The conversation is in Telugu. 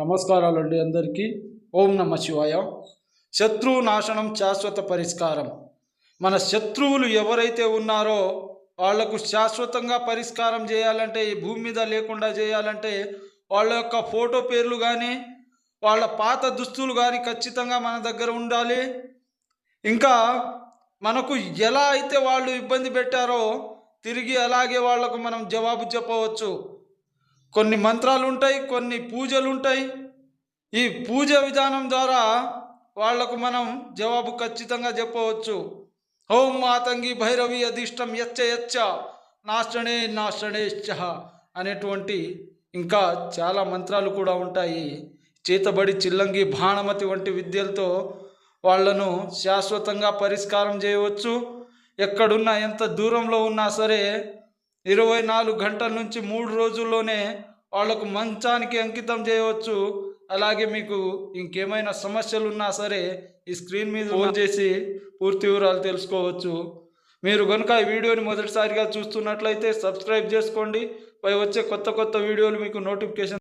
నమస్కారాలండి అందరికీ. ఓం నమ శివాయ. శత్రువు నాశనం శాశ్వత పరిష్కారం. మన శత్రువులు ఎవరైతే ఉన్నారో వాళ్ళకు శాశ్వతంగా పరిష్కారం చేయాలంటే ఈ భూమి మీద లేకుండా చేయాలంటే వాళ్ళ యొక్క ఫోటో పేర్లు కానీ వాళ్ళ పాత దుస్తులు కానీ ఖచ్చితంగా మన దగ్గర ఉండాలి. ఇంకా మనకు ఎలా అయితే వాళ్ళు ఇబ్బంది పెట్టారో తిరిగి అలాగే వాళ్ళకు మనం జవాబు చెప్పవచ్చు. కొన్ని మంత్రాలు ఉంటాయి కొన్ని పూజలు ఉంటాయి ఈ పూజ విధానం ద్వారా వాళ్ళకు మనం జవాబు ఖచ్చితంగా చెప్పవచ్చు. ఓం మాతంగి భైరవి అధిష్టం యచ్చ యచ్చ నాశనే నాశనేశ్చ అనేటువంటి ఇంకా చాలా మంత్రాలు కూడా ఉంటాయి. చేతబడి చిల్లంగి బాణమతి వంటి విద్యలతో వాళ్ళను శాశ్వతంగా పరిష్కారం చేయవచ్చు. ఎక్కడున్నా ఎంత దూరంలో ఉన్నా సరే ఇరవై నాలుగు గంటల నుంచి మూడు రోజుల్లోనే వాళ్ళకు మంచానికి అంకితం చేయవచ్చు. అలాగే మీకు ఇంకేమైనా సమస్యలు ఉన్నా సరే ఈ స్క్రీన్ మీద ఫోన్ చేసి పూర్తి వివరాలు తెలుసుకోవచ్చు. మీరు కనుక ఈ వీడియోని మొదటిసారిగా చూస్తున్నట్లయితే సబ్స్క్రైబ్ చేసుకోండి. పై వచ్చే కొత్త కొత్త వీడియోలు మీకు నోటిఫికేషన్